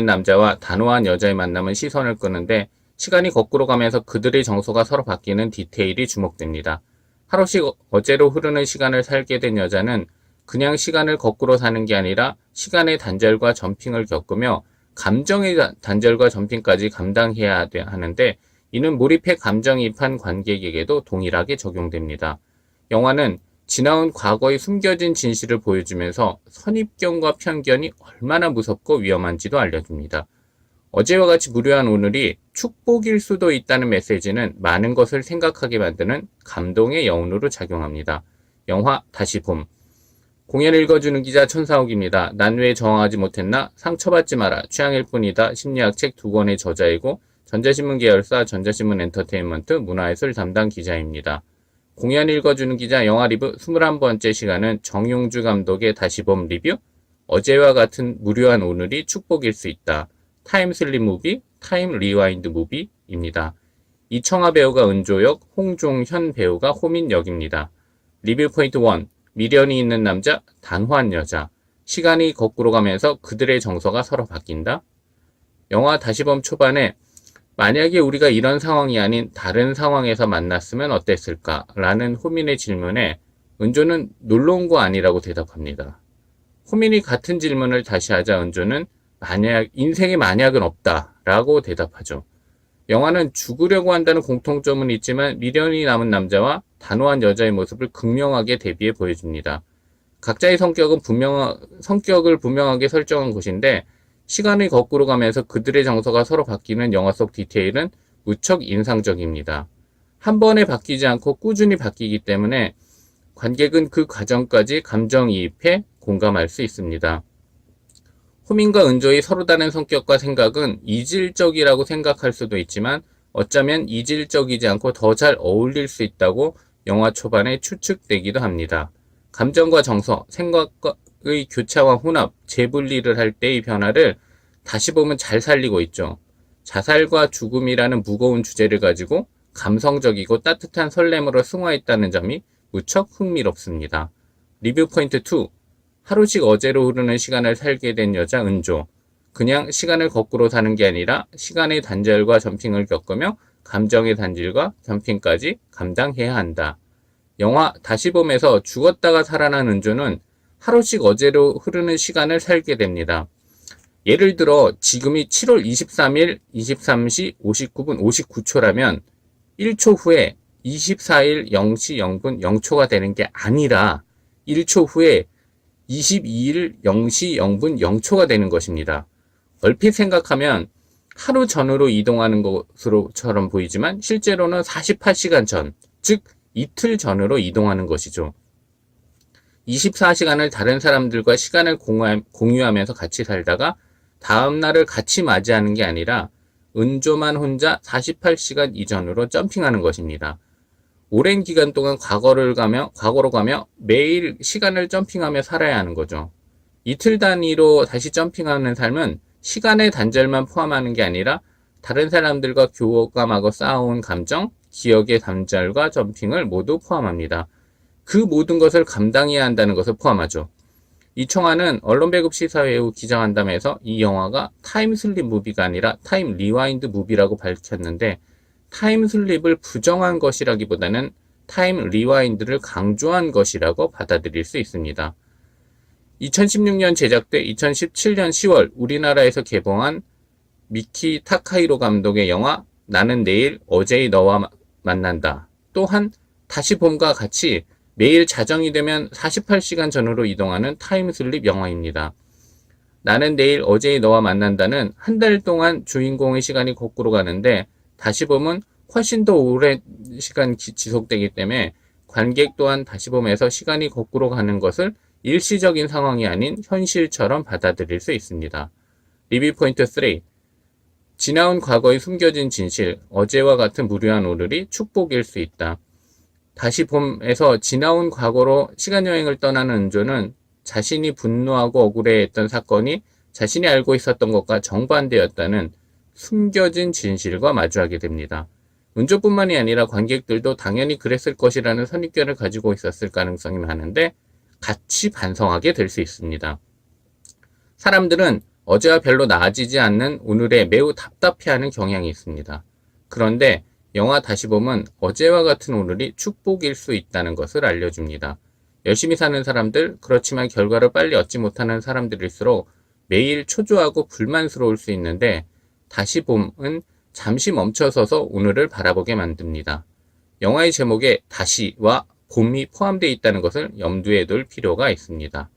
남자와 단호한 여자의 만남은 시선을 끄는데 시간이 거꾸로 가면서 그들의 정서가 서로 바뀌는 디테일이 주목됩니다. 하루씩 어제로 흐르는 시간을 살게 된 여자는 그냥 시간을 거꾸로 사는 게 아니라 시간의 단절과 점핑을 겪으며 감정의 다- 단절과 점핑까지 감당해야 돼- 하는데 이는 몰입해 감정이입한 관객에게도 동일하게 적용됩니다. 영화는 지나온 과거의 숨겨진 진실을 보여주면서 선입견과 편견이 얼마나 무섭고 위험한지도 알려줍니다. 어제와 같이 무료한 오늘이 축복일 수도 있다는 메시지는 많은 것을 생각하게 만드는 감동의 여운으로 작용합니다. 영화 다시 봄. 공연 읽어주는 기자 천사옥입니다. 난 왜 저항하지 못했나? 상처받지 마라. 취향일 뿐이다. 심리학 책 두 권의 저자이고 전자신문 계열사 전자신문 엔터테인먼트 문화예술 담당 기자입니다. 공연 읽어주는 기자 영화 리뷰 21번째 시간은 정용주 감독의 다시 봄 리뷰 어제와 같은 무료한 오늘이 축복일 수 있다. 타임 슬립 무비, 타임 리와인드 무비입니다. 이청아 배우가 은조 역, 홍종현 배우가 호민 역입니다. 리뷰 포인트 1. 미련이 있는 남자, 단호한 여자. 시간이 거꾸로 가면서 그들의 정서가 서로 바뀐다. 영화 다시 봄 초반에 만약에 우리가 이런 상황이 아닌 다른 상황에서 만났으면 어땠을까? 라는 호민의 질문에 은조는 놀러 온 거 아니라고 대답합니다. 호민이 같은 질문을 다시 하자 은조는 만약, 인생에 만약은 없다. 라고 대답하죠. 영화는 죽으려고 한다는 공통점은 있지만 미련이 남은 남자와 단호한 여자의 모습을 극명하게 대비해 보여줍니다. 각자의 성격은 분명, 성격을 분명하게 설정한 곳인데 시간이 거꾸로 가면서 그들의 정서가 서로 바뀌는 영화 속 디테일은 무척 인상적입니다. 한 번에 바뀌지 않고 꾸준히 바뀌기 때문에 관객은 그 과정까지 감정이입해 공감할 수 있습니다. 호민과 은조의 서로 다른 성격과 생각은 이질적이라고 생각할 수도 있지만 어쩌면 이질적이지 않고 더 잘 어울릴 수 있다고 영화 초반에 추측되기도 합니다. 감정과 정서, 생각 의 교차와 혼합, 재분리를 할 때의 변화를 다시 보면 잘 살리고 있죠. 자살과 죽음이라는 무거운 주제를 가지고 감성적이고 따뜻한 설렘으로 승화했다는 점이 무척 흥미롭습니다. 리뷰 포인트 2. 하루씩 어제로 흐르는 시간을 살게 된 여자 은조. 그냥 시간을 거꾸로 사는 게 아니라 시간의 단절과 점핑을 겪으며 감정의 단절과 점핑까지 감당해야 한다. 영화 다시 봄에서 죽었다가 살아난 은조는 하루씩 어제로 흐르는 시간을 살게 됩니다. 예를 들어 지금이 7월 23일 23시 59분 59초라면 1초 후에 24일 0시 0분 0초가 되는 게 아니라 1초 후에 22일 0시 0분 0초가 되는 것입니다. 얼핏 생각하면 하루 전으로 이동하는 것으로처럼 보이지만 실제로는 48시간 전, 즉 이틀 전으로 이동하는 것이죠. 24시간을 다른 사람들과 시간을 공유하- 공유하면서 같이 살다가 다음 날을 같이 맞이하는 게 아니라 은조만 혼자 48시간 이전으로 점핑하는 것입니다. 오랜 기간 동안 과거를 가며 과거로 가며 매일 시간을 점핑하며 살아야 하는 거죠. 이틀 단위로 다시 점핑하는 삶은 시간의 단절만 포함하는 게 아니라 다른 사람들과 교감하고 쌓아온 감정, 기억의 단절과 점핑을 모두 포함합니다. 그 모든 것을 감당해야 한다는 것을 포함하죠. 이청아는 언론 배급 시사회 후 기자간담회에서 이 영화가 타임슬립 무비가 아니라 타임 리와인드 무비라고 밝혔는데 타임슬립을 부정한 것이라기보다는 타임 리와인드를 강조한 것이라고 받아들일 수 있습니다. 2016년 제작돼 2017년 10월 우리나라에서 개봉한 미키 타카이로 감독의 영화 나는 내일 어제의 너와 마- 만난다. 또한 다시 봄과 같이 매일 자정이 되면 48시간 전으로 이동하는 타임슬립 영화입니다. 나는 내일 어제의 너와 만난다는 한 달 동안 주인공의 시간이 거꾸로 가는데 다시 보면 훨씬 더 오랜 시간 기- 지속되기 때문에 관객 또한 다시 보면서 시간이 거꾸로 가는 것을 일시적인 상황이 아닌 현실처럼 받아들일 수 있습니다. 리뷰 포인트 3. 지나온 과거의 숨겨진 진실, 어제와 같은 무료한 오늘이 축복일 수 있다. 다시 봄에서 지나온 과거로 시간여행을 떠나는 은조는 자신이 분노하고 억울해했던 사건이 자신이 알고 있었던 것과 정반대였다는 숨겨진 진실과 마주하게 됩니다. 은조뿐만이 아니라 관객들도 당연히 그랬을 것이라는 선입견을 가지고 있었을 가능성이 많은데 같이 반성하게 될 수 있습니다. 사람들은 어제와 별로 나아지지 않는 오늘에 매우 답답해하는 경향이 있습니다. 그런데 영화 다시 보면 어제와 같은 오늘이 축복일 수 있다는 것을 알려줍니다. 열심히 사는 사람들, 그렇지만 결과를 빨리 얻지 못하는 사람들일수록 매일 초조하고 불만스러울 수 있는데 다시 봄은 잠시 멈춰서서 오늘을 바라보게 만듭니다. 영화의 제목에 다시와 봄이 포함되어 있다는 것을 염두에 둘 필요가 있습니다.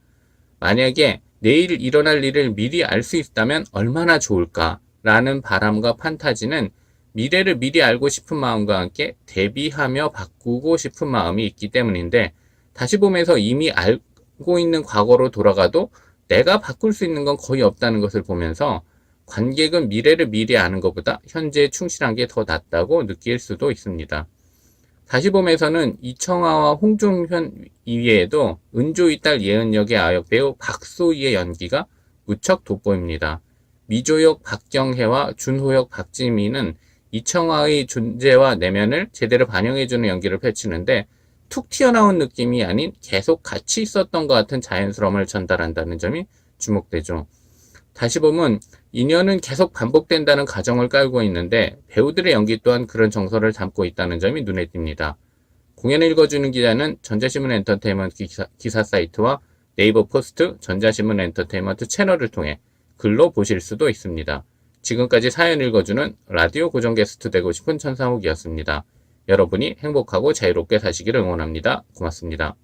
만약에 내일 일어날 일을 미리 알 수 있다면 얼마나 좋을까라는 바람과 판타지는 미래를 미리 알고 싶은 마음과 함께 대비하며 바꾸고 싶은 마음이 있기 때문인데 다시 보면서 이미 알고 있는 과거로 돌아가도 내가 바꿀 수 있는 건 거의 없다는 것을 보면서 관객은 미래를 미리 아는 것보다 현재에 충실한 게 더 낫다고 느낄 수도 있습니다. 다시 보면서는 이청아와 홍종현 이외에도 은조이 딸 예은 역의 아역 배우 박소희의 연기가 무척 돋보입니다. 미조 역 박경혜와 준호 역 박지민은 이청아의 존재와 내면을 제대로 반영해주는 연기를 펼치는데 툭 튀어나온 느낌이 아닌 계속 같이 있었던 것 같은 자연스러움을 전달한다는 점이 주목되죠. 다시 보면 인연은 계속 반복된다는 가정을 깔고 있는데 배우들의 연기 또한 그런 정서를 담고 있다는 점이 눈에 띕니다. 공연을 읽어주는 기자는 전자신문 엔터테인먼트 기사, 기사 사이트와 네이버 포스트, 전자신문 엔터테인먼트 채널을 통해 글로 보실 수도 있습니다. 지금까지 사연 읽어주는 라디오 고정 게스트 되고 싶은 천상욱이었습니다. 여러분이 행복하고 자유롭게 사시기를 응원합니다. 고맙습니다.